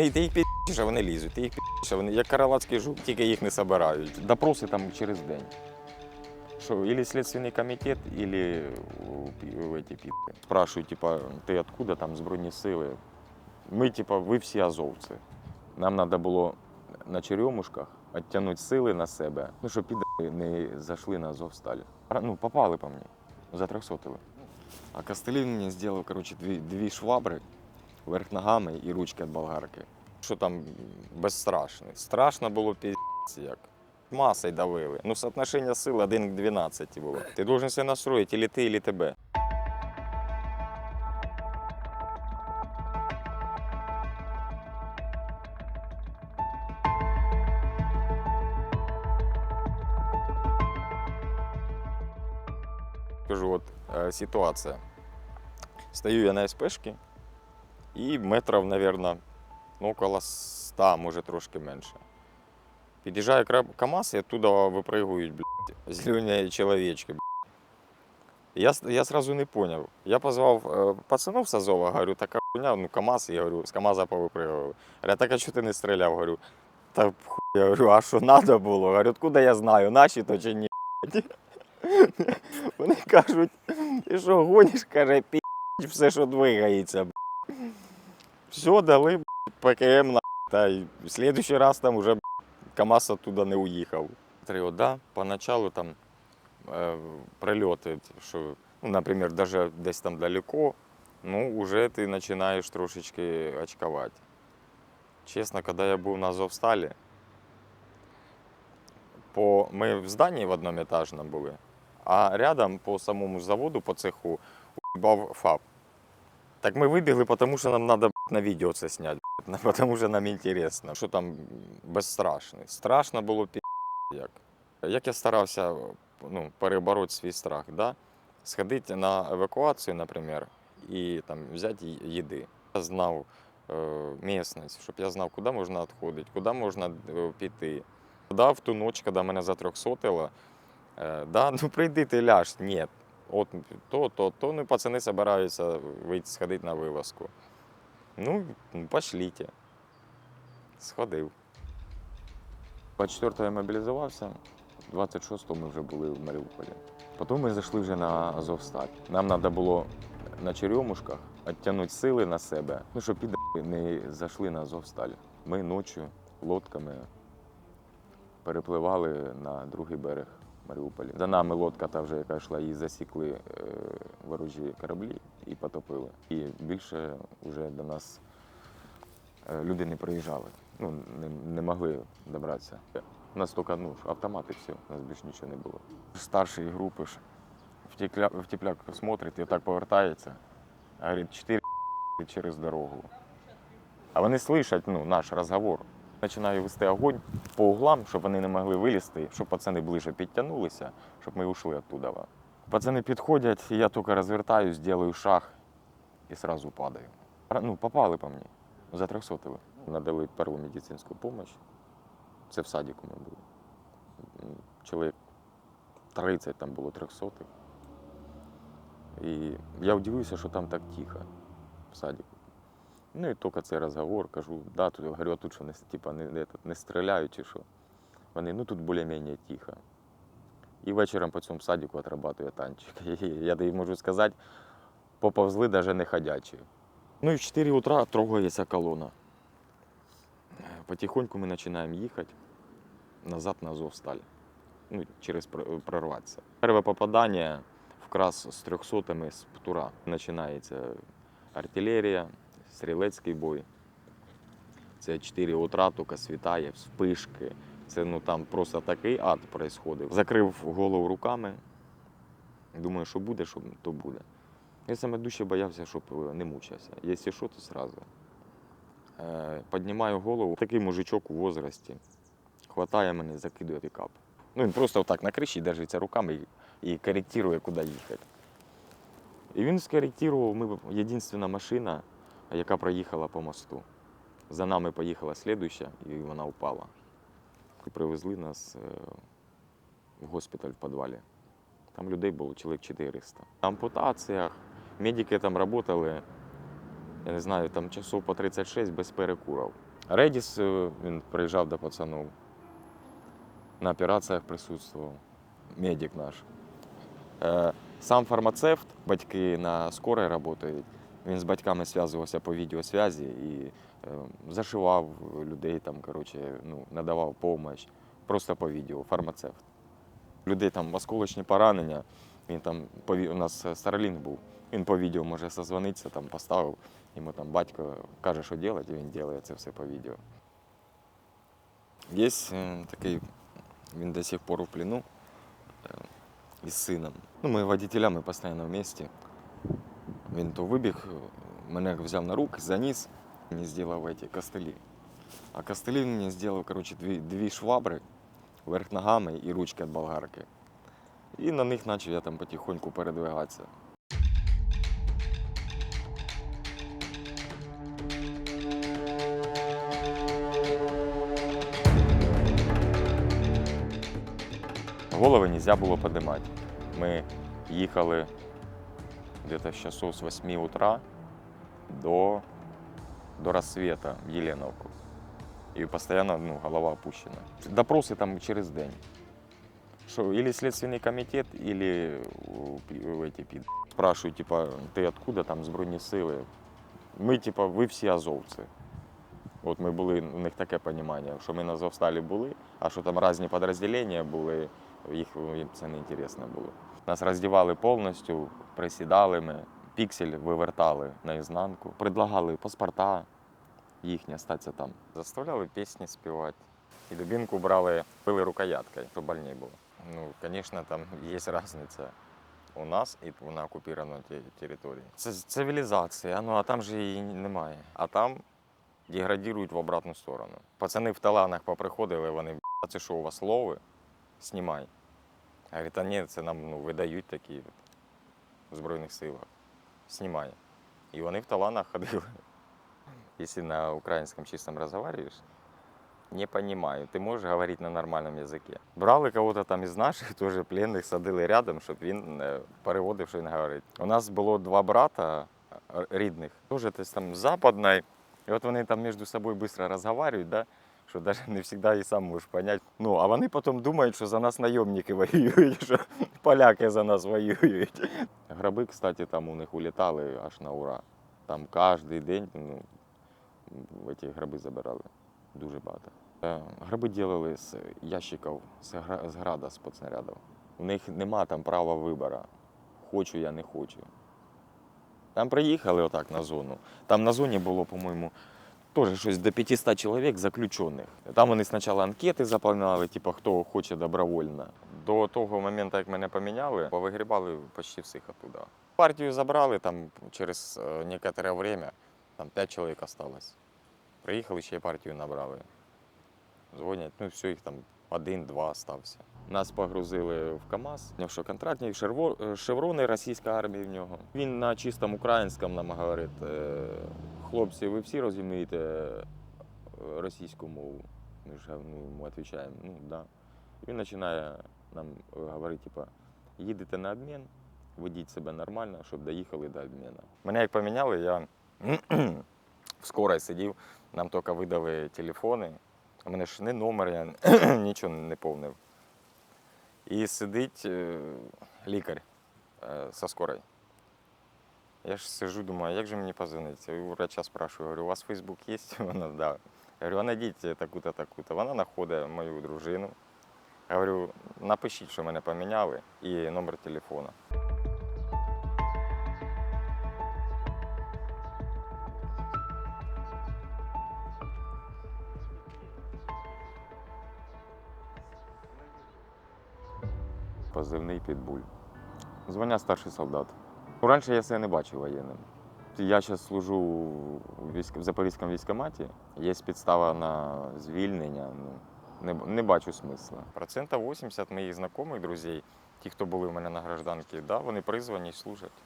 І ти їх підпишеш, а вони лізуть. Ти їх підпишеш, а вони як каралацький жук, тільки їх не собирають. Допроси там через день. Що, или комітет, или у, эти пи***и. Спрашивают, типа, ти откуда там збройні сили? Ми, типа, ви всі азовці. Нам треба було на черемушках відтягнути сили на себе, ну, щоб піди не зайшли на Азовсталь. Ну, попали по мені, затрьохсотили. А Костелін мені зробив, коротше, дві, дві швабри верх ногами і ручки від болгарки. Що там безстрашний. Страшно було піздець як. Масою давили. Ну, соотношення сил 1 к 12 було. Ти должен себе настроїти, или ти, или тебе. Скажу, вот э, ситуация. Стою я на СПшке, і метрів, мабуть, ну, около 100, може трошки менше. Під'їжджає КАМАЗ і оттуда випригують, блядь, зелені чоловічки. Я, я сразу не поняв. Я позвав е, пацанов з Азова, говорю, така хуйня, ну КАМАЗ, я говорю, з КАМАЗа повипригували. Говорю, так а чого ти не стріляв? Говорю, та хуй, я говорю, а що треба було? Говорю, откуда я знаю, наші то чи ні? блядь?» Вони кажуть, ти що гониш, каже, пі все, що двигається. Б***». Все, дали б***, ПКМ на та й в следующий раз там уже б***, КАМАЗ оттуда не уїхав. Три, да, поначалу там е, прильоти, що, ну, наприклад, даже десь там далеко, ну, вже ти починаєш трошечки очкувати. Чесно, коли я був на Азовсталі, по, ми в зданні в однометажному були, а рядом по самому заводу, по цеху, уїбав ФАП. Так ми вибігли, тому що нам треба на відео це зняти, тому що нам інтересно, що там безстрашний. Страшно було пі як. Як я старався ну, перебороти свій страх, да? сходити на евакуацію, наприклад, і там, взяти їди. Я знав е, місцевість, щоб я знав, куди можна відходити, куди можна е, піти. Да, в ту ніч, коли мене затрьохсотило, е, да, ну прийди ти ляж, ні. От то, то, то, ну, пацани збираються вийти сходити на вилазку. Ну, пошліть. Сходив. 24-го я мобілізувався, 26-го ми вже були в Маріуполі. Потім ми зайшли вже на Азовсталь. Нам треба було на черемушках відтягнути сили на себе, ну, щоб піди не зайшли на Азовсталь. Ми ночі лодками перепливали на другий берег Маріуполя. За нами лодка та вже яка йшла, її засікли е, ворожі кораблі і потопили. І більше вже до нас е, люди не приїжджали. Ну, не, не могли добратися. У нас тільки ну, автомати все, у нас більше нічого не було. Старший групи ж в тепляк смотрить і так повертається. Говорить, чотири через дорогу. А вони слышать ну, наш розговор. Починаю вести огонь по углам, щоб вони не могли вилізти, щоб пацани ближче підтягнулися, щоб ми ушли оттуда. Пацани підходять, і я тільки розвертаюсь, делаю шаг і сразу падаю. Ну, попали по мені, За затрьохсотили. Надали перву медицинську допомогу. Це в садіку ми були. Чоловік 30 там було трьохсотих. І я удивився, що там так тихо в садіку. Ну і тільки цей розговор, кажу, да, тут, говорю, тут що не, типа, не, не, не стріляють чи що. Вони, ну тут більш-менш тихо. І вечором по цьому садіку отрабатує танчик. Я тобі можу сказати, поповзли навіть не ходячі. Ну і в 4 утра трогається колона. Потихоньку ми починаємо їхати назад на Азовсталь. Ну, через прорватися. Перше попадання вкрас з трьохсотими з Птура. Починається артилерія, стрілецький бой. Це 4 утра, тільки світає, вспишки. Це ну там просто такий ад происходив. Закрив голову руками. Думаю, що буде, що то буде. Я саме дужче боявся, щоб е, не мучився. Якщо що, то сразу. Е, Піднімаю голову, такий мужичок у возрасті. Хватає мене, закидує пікап. Ну, він просто так на криші держиться руками і коректує, куди їхати. І він скоректував, ми єдина машина, яка проїхала по мосту. За нами поїхала слідуюча, і вона впала. І привезли нас е, в госпіталь в підвалі. Там людей було чоловік 400. На ампутаціях медики там працювали, я не знаю, там часов по 36 без перекурів. Редіс е, він приїжджав до пацанів. На операціях присутствував. Медик наш. Е, Сам фармацевт, батьки на скорій працюють. Він з батьками зв'язувався по відеосвязі і е, зашивав людей, там, коротше, ну, надавав допомогу. Просто по відео, фармацевт. Людей там осколочні поранення. Він там у нас Starlink був. Він по відео може созвонитися, там поставив. Йому там батько каже, що робити, і він робить це все по відео. Є е, такий, він до сих пор у плену е, із сином. Ну, ми водителями постійно в місті. Він то вибіг, мене взяв на руки, заніс, мені зробив ці костелі. А костелі мені зробив, коротше, дві, дві швабри вверх ногами і ручки від болгарки. І на них почав я там потихоньку передвигатися. Голови не можна було піднімати. Ми їхали где-то с часов с 8 утра до, до рассвета в Еленовку. И постоянно ну, голова опущена. Допросы там через день. Что, или следственный комитет, или у, пи- у эти пи***. Спрашивают, типа, ты откуда там збройні сили? Ми, типа, ви всі азовці. От ми були, у них таке розуміння, що ми на Азовсталі були, а що там різні підрозділення були, їх їм це не інтересно було. Нас роздівали повністю, присідали ми, піксель вивертали наізнанку, предлагали паспорта їхні остатися там. Заставляли пісні співати. І дубинку брали, пили рукояткою, щоб больніше було. Ну, звісно, там є різниця у нас і на окупованій території. Це цивілізація, ну а там же її немає. А там деградують в обратну сторону. Пацани в таланах поприходили, вони «Б**, а це що у вас лови? Знімай. Говорить, а ні, це нам ну, видають такі в Збройних силах. Знімай. І вони в таланах ходили. Якщо на українському чистом розговорюєш, не понимаю. Ти можеш говорити на нормальному язикі. Брали кого-то там із наших, теж пленних, садили рядом, щоб він е, переводив, що він говорить. У нас було два брата е, рідних, теж десь там западної. І от вони там між собою швидко розговорюють, да? Що навіть не завжди і сам можеш зрозуміти. Ну, а вони потім думають, що за нас найомники воюють, що поляки за нас воюють. Граби, кстати, там у них улітали аж на ура. Там кожен день ну, ці граби забирали. Дуже багато. Е, Граби ділили з ящиків з гра- з града, з спецснарядів. У них нема там права вибору. Хочу я, не хочу. Там приїхали отак на зону. Там на зоні було, по-моєму, теж щось до 500 чоловік заключених. Там вони спочатку анкети заповняли, типу, хто хоче добровольно. До того моменту, як мене поміняли, повигрібали почти всіх оттуда. Партію забрали там через е, некоторе время, там 5 чоловік осталось. Приїхали, ще й партію набрали. Дзвонять, ну все, їх там один-два стався. Нас погрузили в КАМАЗ. У нього що контрактні е, шеврони російської армії в нього. Він на чистому українському нам говорить, е, хлопці, ви всі розумієте е, російську мову. Ми ж ну, відповідаємо, ну да. Він починає нам говорити, типа, їдете на обмін, ведіть себе нормально, щоб доїхали до обміну. Мене як поміняли, я в скорій сидів, нам тільки видали телефони. У мене ж не номер, я нічого не повнив. І сидить е, лікар е, со скорой. Я ж сижу, думаю, як же мені позвонити? У врача спрашиваю, говорю, у вас Фейсбук є? Вона да. Я говорю, а найдіть таку-то, таку-то. Вона знаходить мою дружину. Я говорю, напишіть, що мене поміняли, і номер телефона. Позивний підбуль. Дзвонять старший солдат. Ну, Раніше я себе не бачив воєнним. Я зараз служу в, Запорізькому військкоматі. Є підстава на звільнення. Ну, не, не бачу смисла. Процентів 80 моїх знайомих, друзів, ті, хто були в мене на гражданці, да, вони призвані служать.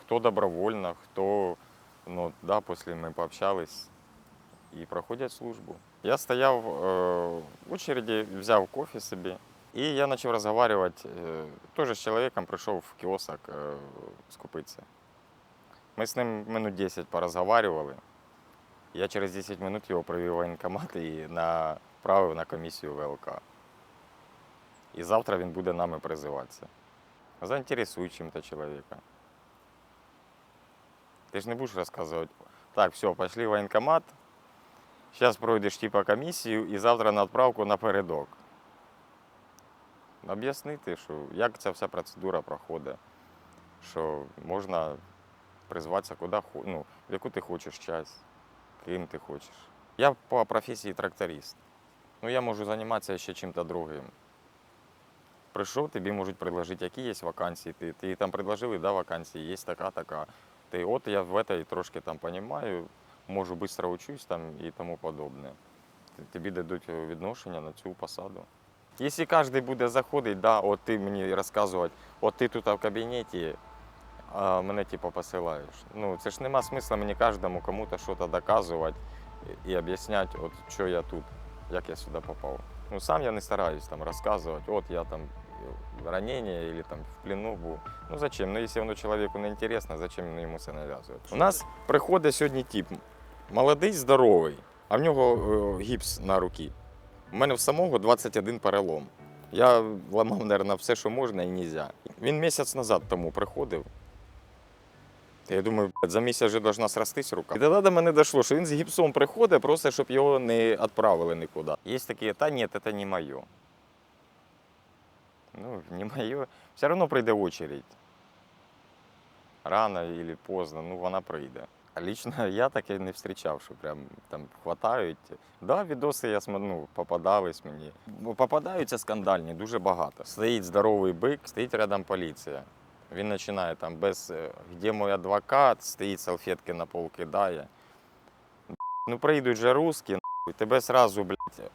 Хто добровольно, хто ну, да, після ми пообщались і проходять службу. Я стояв е, в очереді, взяв кофе собі. І я почав розмовляти е, теж з чоловіком, прийшов в кіосок е, скупитися. Ми з ним минут 10 порозговарювали. Я через 10 минут його привів в воєнкомат і направив на комісію ВЛК. І завтра він буде нами призиватися. Заінтересуй чим-то чоловіка. Ти ж не будеш розказувати, так, все, пішли в воєнкомат, зараз пройдеш типа комісію і завтра на відправку напередок. Об'яснити, що як ця вся процедура проходить, що можна призватися куди ну, в яку ти хочеш часть, ким ти хочеш. Я по професії тракторист. Ну, я можу займатися ще чим-то другим. Прийшов, тобі можуть предложити, які є вакансії. Ти, ти там предложили, да, вакансії, є така, така. Ти от я в этой трошки там розумію, можу швидко учусь там і тому подобне. Тобі дадуть відношення на цю посаду. Якщо кожен буде заходити, да, от ти мені розказувати, от ти тут в кабінеті, а мене типу посилаєш. Ну, це ж нема смисла мені кожному кому-то щось доказувати і, об'ясняти, от що я тут, як я сюди попав. Ну, сам я не стараюсь там розказувати, от я там е, ранення або там в плену був. Ну зачем? Ну, якщо воно чоловіку не інтересно, зачем йому це нав'язувати? У нас приходить сьогодні тип, молодий, здоровий, а в нього е, гіпс на руці. У мене в самого 21 перелом. Я ламав, мабуть, все, що можна і не можна. Він місяць назад тому приходив. Я думаю, за місяць вже должна срастись рука. І тоді до мене дійшло, що він з гіпсом приходить, просто щоб його не відправили нікуди. Є такі, та ні, це не моє. Ну, не моє. Все одно прийде очередь. Рано або поздно, ну вона прийде. А лично я таке не зустрічав, що прям там хватають. Да, відоси я ну, попадались мені. Бо Попадаються скандальні дуже багато. Стоїть здоровий бик, стоїть рядом поліція. Він починає там без е, де мій адвокат, стоїть салфетки на пол кидає. Ну прийдуть же русські, нахуй, тебе сразу, блядь,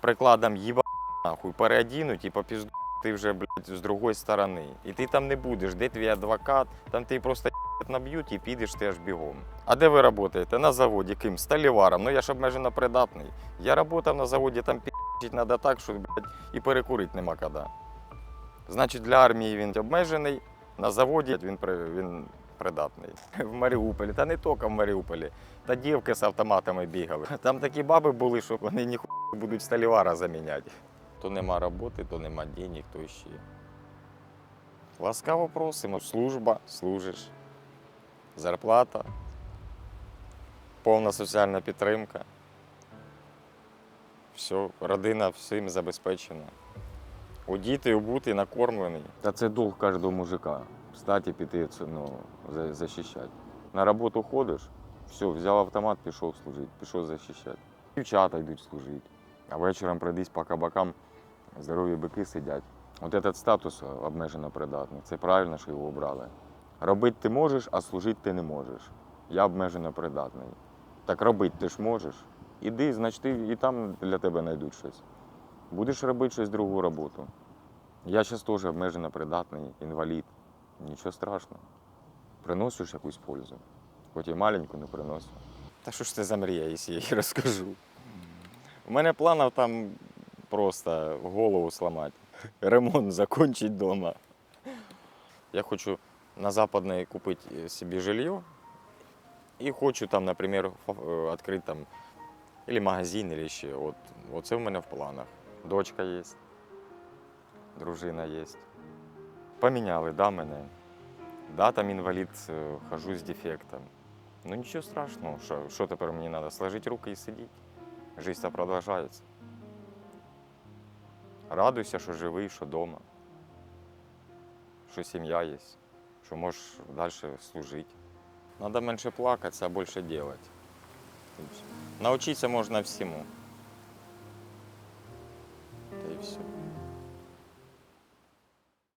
прикладом їба нахуй, переодінуть і попізду ти вже, блядь, з другої сторони. І ти там не будеш, де твій адвокат, там ти просто наб'ють і підеш ти аж бігом. А де ви працюєте? На заводі ким? Сталіваром. Ну я ж обмежено придатний. Я працював на заводі, там пі***ть треба так, що блядь, і перекурити нема коли. Значить, для армії він обмежений, на заводі він, він придатний. В Маріуполі, та не тільки в Маріуполі. Та дівки з автоматами бігали. Там такі баби були, що вони ніхуя будуть сталівара заміняти. То нема роботи, то нема денег, то ще. Ласкаво просимо. Служба, служиш. Зарплата, повна соціальна підтримка. Все, родина всім забезпечена. Одіти, обути, накормлений. Та це долг кожного мужика. Встати, піти ну, захищати. На роботу ходиш, все, взяв автомат, пішов служити, пішов захищати. Дівчата йдуть служити. А вечором пройдись по кабакам, здорові бики сидять. От этот статус обмежено придатний. Це правильно, що його обрали. Робити ти можеш, а служити ти не можеш. Я обмежено придатний. Так робити ти ж можеш. Іди, значить, і там для тебе знайдуть щось. Будеш робити щось другу роботу. Я зараз теж обмежено придатний, інвалід. Нічого страшного. Приносиш якусь пользу. Хоч і маленьку не приносю. Та що ж це за мрія, якщо я їй розкажу? У мене планів там просто голову сламати. Ремонт закончить вдома. Я хочу на западной купить э, себе жилье. И хочу там, например, фа- э, открыть там или магазин, или ще. От, оце в мене в планах. Дочка є, дружина є. Поміняли, да, мене. Да, там інвалід, е, хожу з дефектом. Ну нічого страшного, що, що тепер мені треба? Сложити руки і сидіти. Життя продовжується. Радуйся, що живий, що вдома, що сім'я є, що можеш далі служити. Треба менше плакатися, а більше робити. Навчитися можна всьому. Та і все.